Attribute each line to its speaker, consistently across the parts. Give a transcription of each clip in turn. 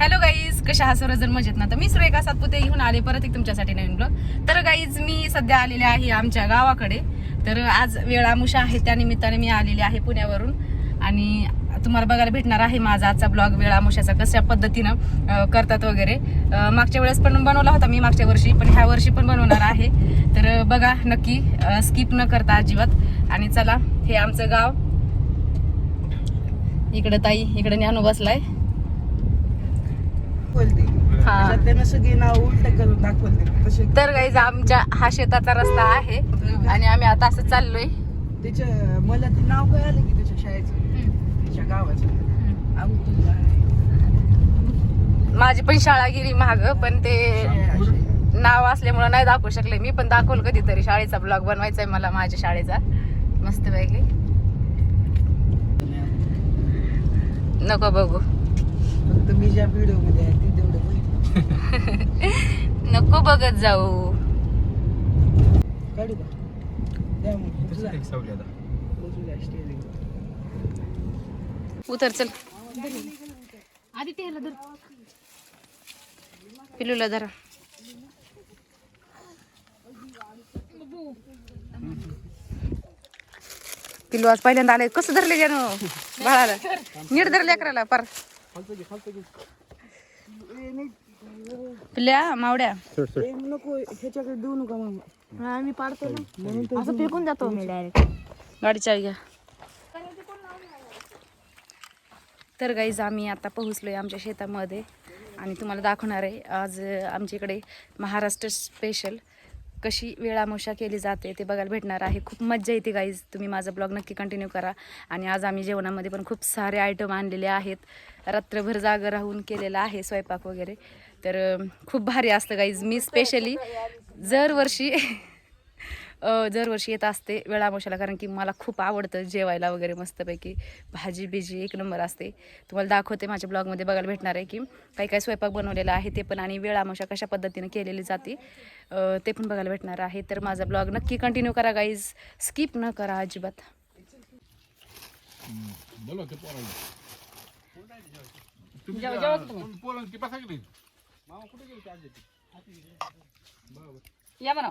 Speaker 1: Hello guys कशा हा सर्वजण? मजेत ना? तर मी सुरेखा सातपुते येऊन आले परत एक तुमच्यासाठी नवीन ब्लॉग तर गाईज मी सध्या आलेले आहे आमच्या गावाकडे. तर आज वेळामुषा आहे. त्या निमित्ताने मी आलेली आहे पुण्यावरून. आणि तुम्हाला बघायला भेटणार आहे माझा आजचा ब्लॉग वेळामुशाचा कशा पद्धतीनं करतात वगैरे. मागच्या वेळेस पण बनवला होता मी मागच्या वर्षी पण ह्या वर्षी पण बनवणार आहे. तर बघा नक्की स्किप न करता अजिबात. आणि चला हे आमचं गाव. इकडं ताई इकडे ज्ञानू बसलाय. हा.
Speaker 2: त्यानं सगळी नाव उलट करून तसे
Speaker 1: तर गाईज आमच्या हा शेताचा रस्ता आहे आणि आम्ही आता असं चाललोय.
Speaker 2: त्याच्या मला ते नाव काय आलं की त्याच्या शाळेचं त्याच्या गावाचं.
Speaker 1: माझी पण शाळा गेली महाग पण ते नाव असल्यामुळं नाही दाखवू शकले मी पण दाखवलं कधीतरी. शाळेचा ब्लॉग बनवायचा आहे मला माझ्या शाळेचा. मस्त पैकी. नको बघू.
Speaker 2: फक्त मी ज्या व्हिडिओमध्ये आहे ते तेवढं बघितलं.
Speaker 1: नको बघत जाऊ.
Speaker 2: काढू का? द्या मग उचला. उचलूया steering.
Speaker 1: उतर चल. पिलूला धरा. पिलू आज पहिल्यांदा आले कसं धरले ज्यानं बाळाला. नीट धरले अकराला पर. पिल्या मावड्या.
Speaker 2: नको ह्याच्याकडे देऊ नका मामा
Speaker 3: आम्ही पाडतो ना.
Speaker 2: म्हणून
Speaker 3: असं फेकून जातो मी डायरेक्ट
Speaker 1: गाडी चावी घ्या तर गाईज आम्ही आता पोहोचलोय आमच्या शेतामध्ये. आणि तुम्हाला दाखवणार आहे आज आमच्या इकडे महाराष्ट्र स्पेशल कशी वेळामोशा केली जाते ते बघायला भेटणार आहे. खूप मज्जा येते गाईज तुम्ही माझा ब्लॉग नक्की कंटिन्यू करा. आणि आज आम्ही जेवणामध्ये पण खूप सारे आयटम आणलेले आहेत. रात्रभर जागं राहून केलेला आहे स्वयंपाक वगैरे. तर खूप भारी असतं गाईज मी स्पेशली दरवर्षी वर्षी दरवर्षी येत असते वेळामोशाला कारण की मला खूप आवडतं जेवायला वगैरे मस्तपैकी. भाजी बिजी एक नंबर असते. तुम्हाला दाखवते माझ्या ब्लॉगमध्ये बघायला भेटणार आहे की काही काही स्वयंपाक बनवलेला आहे ते पण आणि वेळामोशा कशा पद्धतीने केलेली जाते ते पण बघायला भेटणार आहे. तर माझा ब्लॉग नक्की कंटिन्यू करा गाईज स्किप न करा अजिबात. या म्हणा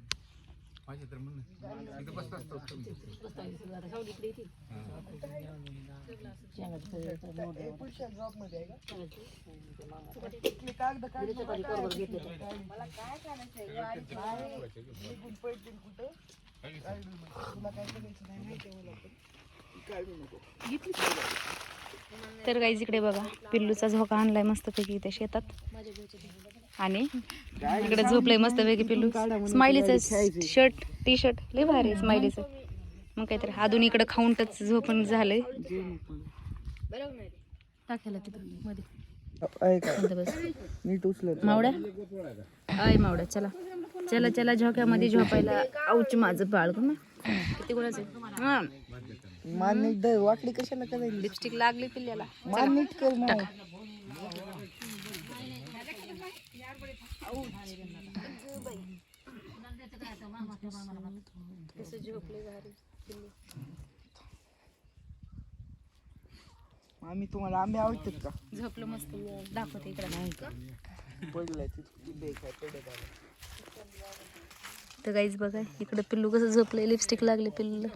Speaker 4: पाहिजे तर म्हणून इथं बसत असतो.
Speaker 1: तर गाईज इकडे बघा पिल्लूचा झोका आणलाय मस्तपैकी इथे शेतात. आणि इकडे झोपलंय मस्तपैकी पिल्लू. स्माइलीचं शर्ट टी शर्ट लय भारी स्माइलीचं मग काहीतरी अजून इकडे खाऊनच झोपून झालंय. टाकायला तिथं मध्ये. मावड्या आय मावड्या चला. चला चला झोक्यामध्ये झोपायला. आऊच माझं बाळ गं किती गुणाचं हा.
Speaker 2: मान वाकडी कशाला करायली
Speaker 1: लिपस्टिक लागली पिल्ल्याला.
Speaker 2: मग आम्ही तुम्हाला आंबे आवडतात का?
Speaker 1: झोपलं मस्त दाखवते इकडे. नाही
Speaker 2: पडलाय पडत आलं
Speaker 1: तर गाईज बघा इकडे पिल्लू कसं झोपलंय लिपस्टिक लागले पिल्लूला.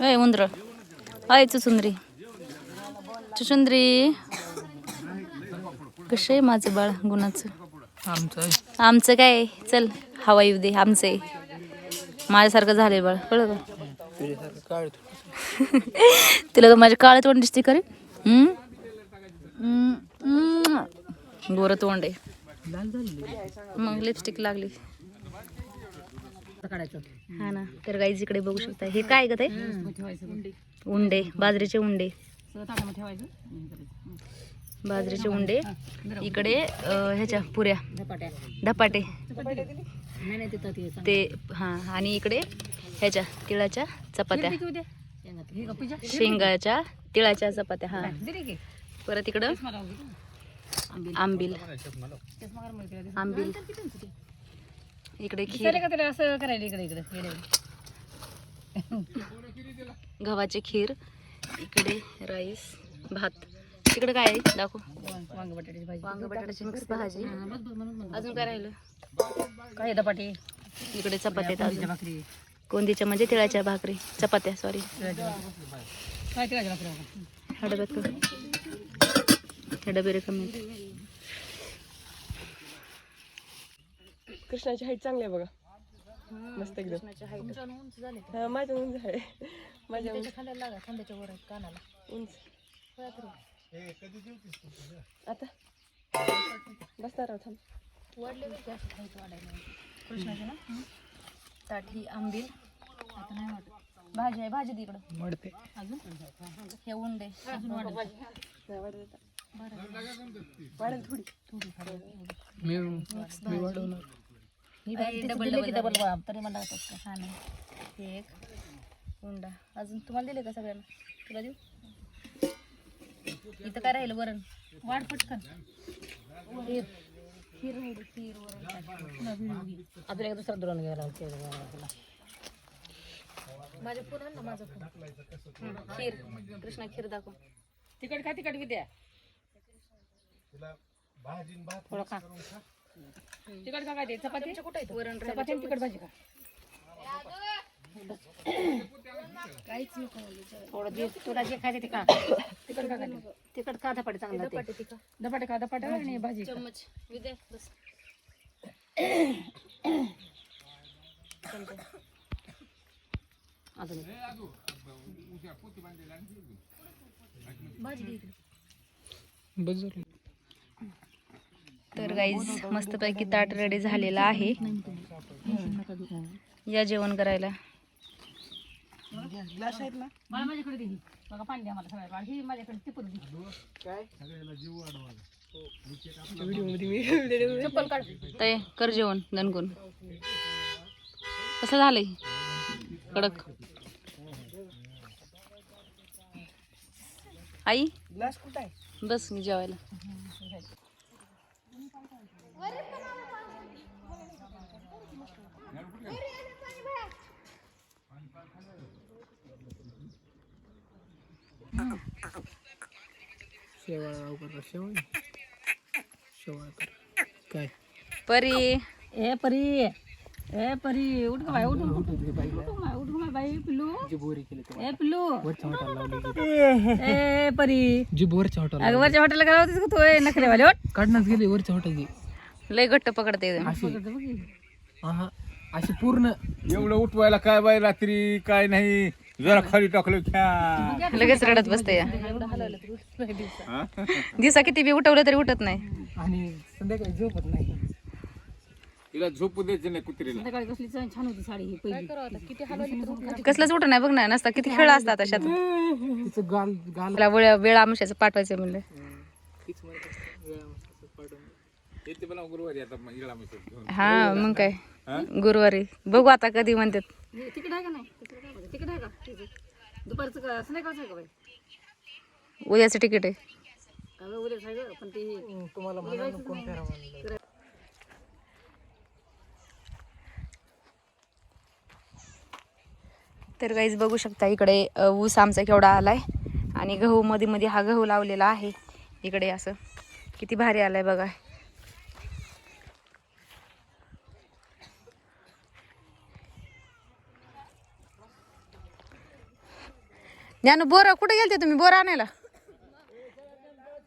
Speaker 1: अय उंदर. अय चुचुंद्री चुचुंद्री कसं आहे माझं बाळ गुणाचं?
Speaker 2: आमचं
Speaker 1: आमचं काय चल हवा येऊ दे आमचं आहे. माझ्यासारखं झालंय बाळ कळलं का?
Speaker 2: काढ
Speaker 1: तुला का माझ्या काळ्या तोंड दिसते का रे हम्म? हम्म, हम्म. गोरं तोंड आहे. मग लिपस्टिक लागली. हा ना. तर गाईज इकडे बघू शकता. हे काय ग ते? उंडे. बाजरीचे उंडे. बाजरीचे उंडे. इकडे ह्याच्या पुऱ्या. धपाटे.
Speaker 3: ते
Speaker 1: ते हा आणि इकडे ह्याच्या तिळाच्या चपात्या. शेंगाच्या तिळाच्या चपात्या हा. परत इकडं? आंबील. आंबील. इकडे खीर.
Speaker 3: का त्याला असं करायला इकडे इकडे
Speaker 1: गव्हाची खीर इकडे राईस भात. इकडे काय आहे? दाखव.
Speaker 3: वांग बटाट्याची भाजी.
Speaker 1: वांग बटाट्याची मिक्स भाजी. अजून काय राहिलं?
Speaker 3: काय धपाटे?
Speaker 1: इकडे चपात्या कोंदीच्या म्हणजे तिळाच्या भाकरी. चपात्या सॉरी
Speaker 3: तिळाच्या भाकरी. काय तिळाच्या भाकरी
Speaker 1: ह्या डब्यात कर ह्या डबे रिकामे आहेत.
Speaker 2: कृष्णाची हाईट चांगली आहे बघा. मस्त एकदम. हा, माझ्या उंच आहे. माझ्या उंच.
Speaker 3: खांद्याला लागा खांद्याच्या वर आहे, कानाला.
Speaker 2: उंच. आता? बसणार आहोत थांब.
Speaker 3: वाढले बरं की असं खायचं वाढायला?
Speaker 1: कृष्णाची ना? ताट ही आंबील. आता नाही वाटत भाजी आहे भाजी दे इकडं. अजून? हे उंडे.
Speaker 3: अजून वाढलं
Speaker 2: नाही वाढत आता. वाढेल थोडी.
Speaker 1: ही भाजी
Speaker 3: डबल
Speaker 1: डबल
Speaker 3: डबल
Speaker 1: डबल
Speaker 3: तरी मला का
Speaker 1: हा हे एक. उंडा अजून तुम्हाला दिले का सगळ्यांना? तुला देऊ? इथं काय राहिलं वरण?
Speaker 3: वाढ पटकन.
Speaker 1: खीर खीर राहिली खीर वरण
Speaker 3: अजून एक दुसरा दुरण घ्यायला लागते
Speaker 1: माझ्या फोन ना माझा फोन. खीर. कृष्णा खीर दाखव.
Speaker 3: तिकट खा तिकट विद्या थोडं खा. तिकट खा. काय ते चपाती
Speaker 1: कुठे वरण
Speaker 3: चपाती आणि भाजी
Speaker 1: काहीच नको
Speaker 3: थोडं दे तुला जे खायचं ते खा. तिकट खा काय ते. तिकट खा धपाटे चांगलं धपाटे खा धपाटे आणि भाजी. खा.
Speaker 1: चम्मच. विदे बस.
Speaker 3: अजून एक.
Speaker 1: तर गाईज मस्तपैकी ताट रेडी झालेला आहे. या जेवण करायला. ते कर जेवण गणगुण कसं झालंय? कडक. आई? बस मी जेवायला. परी
Speaker 3: ए परी ए परी उठ उठ उठ बाई ए ए परी.
Speaker 5: हॉटेल
Speaker 3: अगं वरच्या हॉटेलला गेला होतीस का तू? ए नखरेवाले उठ.
Speaker 5: काढण्यास गेली वरच्या हॉटेल
Speaker 1: लय घट्ट पकडते.
Speaker 5: हा. अशी पूर्ण.
Speaker 4: एवढं उठवायला काय बाई रात्री काय नाही. जरा खाली टाकलं ख्या
Speaker 1: लगेच रडत बसते. या दिसा किती बी उठवलं तरी उठत नाही.
Speaker 5: आणि संध्याकाळी झोपत नाही.
Speaker 4: तिला झोपू द्यायचं नाही कुत्रीला.
Speaker 3: संध्याकाळी कसली छान छान होती साडी ही पहिली.
Speaker 1: कसलंच उठ नाही बघ ना नसता. किती खेळ असतात अशात.
Speaker 5: तिचं गाल गाल
Speaker 1: त्याला वेळ वेळा आमुष्याचं पाठवायचं म्हणलं.
Speaker 4: येते पण गुरुवारी आता मग हिला मिसळ घेऊन.
Speaker 1: हा मग काय? गुरुवारी. बघू आता कधी म्हणतात.
Speaker 3: तिकीट आहे का नाही? तिकीट आहे का? दुपारचं का? संध्याकाळचं आहे का बाई?
Speaker 1: उद्याचं तिकीट आहे.
Speaker 3: अगं उद्या आहे पण ते
Speaker 5: तुम्हाला म्हणाल कोण फेरा म्हणलं
Speaker 1: तर काहीच बघू शकता इकडे ऊस आमचा केवढा आहे आणि गहू मध्ये मध्ये हा गहू लावलेला आहे. इकडे असं किती भारी आलाय बघा. ज्ञान बोरा कुठे गेलते तुम्ही? बोरा आणायला?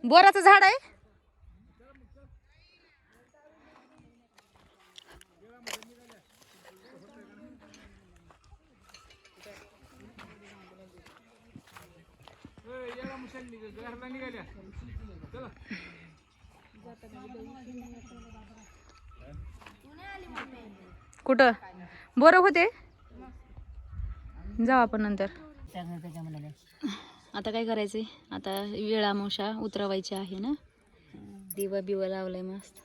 Speaker 1: बोराचं झाड आहे? कुठं? बरं होते. जाऊ आपण नंतर. आता काय करायचंय? आता वेळामोशा उतरवायची आहे ना? दिवा बिवा लावलाय मस्त.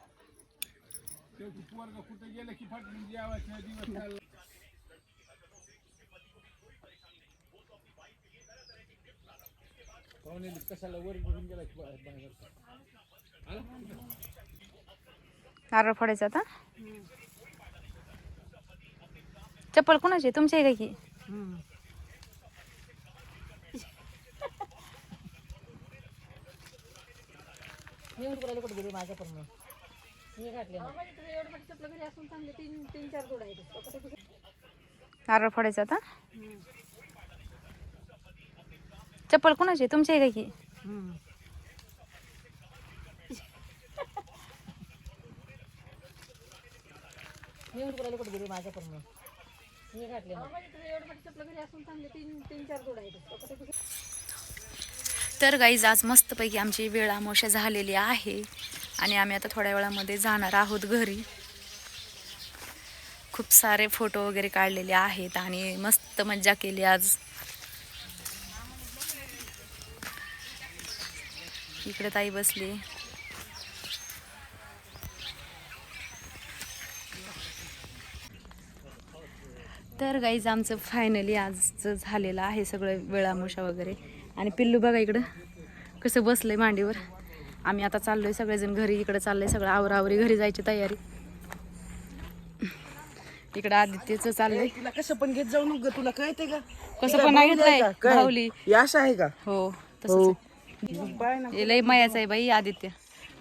Speaker 1: नारळ फोडायचं आता? चप्पल कोणाची? तुमची आहे का की
Speaker 3: मी कुठे गेली माझ्या पण मी घातले
Speaker 1: नारळ फोडायचं आता? चप्पल कोणाची आहे? तुमची आहे का
Speaker 3: मी उडकुला कुठे गेली माझ्या पण मी. घातले
Speaker 1: तर गाईज आज मस्तपैकी आमची वेळ अमावस्या झालेली आहे आणि आम्ही आता थोड्या वेळामध्ये जाणार आहोत घरी. खूप सारे फोटो वगैरे काढलेले आहेत आणि मस्त मज्जा केली आज. इकडे ताई बसली. तर गाईज आमचं फायनली आज झालेलं आहे सगळं वेळामोशा वगैरे. आणि पिल्लू बघा इकडं कसं बसलंय मांडीवर. आम्ही आता चाललोय सगळेजण घरी इकडं चाललंय सगळं आवरावरी घरी जायची तयारी. इकडं आदित्यचं चाललंय.
Speaker 2: तिला कसं पण घेत जाऊ नको तुला कळते का?
Speaker 1: कसं पण नाही घेतलंय
Speaker 2: आहे का?
Speaker 1: हो तसंच हे लय मयाचं आहे बाई आदित्य.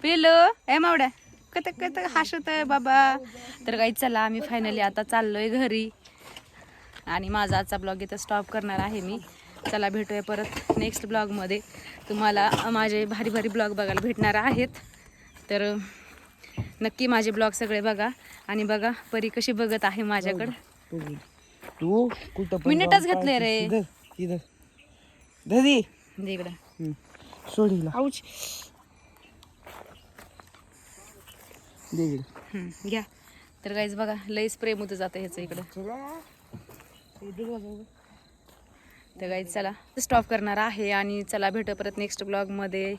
Speaker 1: पिल्लू ए मावड्या कत कत हसत आहे बाबा. तर काही चला आम्ही फायनली आता चाललोय घरी. आणि माझा आजचा ब्लॉग इथं स्टॉप करणार आहे मी. चला भेटूया परत नेक्स्ट ब्लॉगमध्ये तुम्हाला माझे भारी भारी ब्लॉग बघायला भेटणार आहेत. तर नक्की माझे ब्लॉग सगळे बघा. आणि बघा परी कशी बघत आहे माझ्याकडं.
Speaker 2: तू तू कुठं
Speaker 1: मिनिटच
Speaker 2: पाय-
Speaker 1: रे.
Speaker 2: इधर इधर दादी
Speaker 1: दे इकडं.
Speaker 2: हम्म. सोड हिला
Speaker 1: आऊच
Speaker 2: दे. इकडे.
Speaker 1: हम्म, घ्या. तर काहीच बघा लईच प्रेम होतं जातं ह्याचं इकडं. तर गाईज चला. स्टॉप करणार आहे आणि चला भेटू परत नेक्स्ट ब्लॉगमध्ये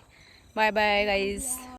Speaker 1: बाय बाय गाईज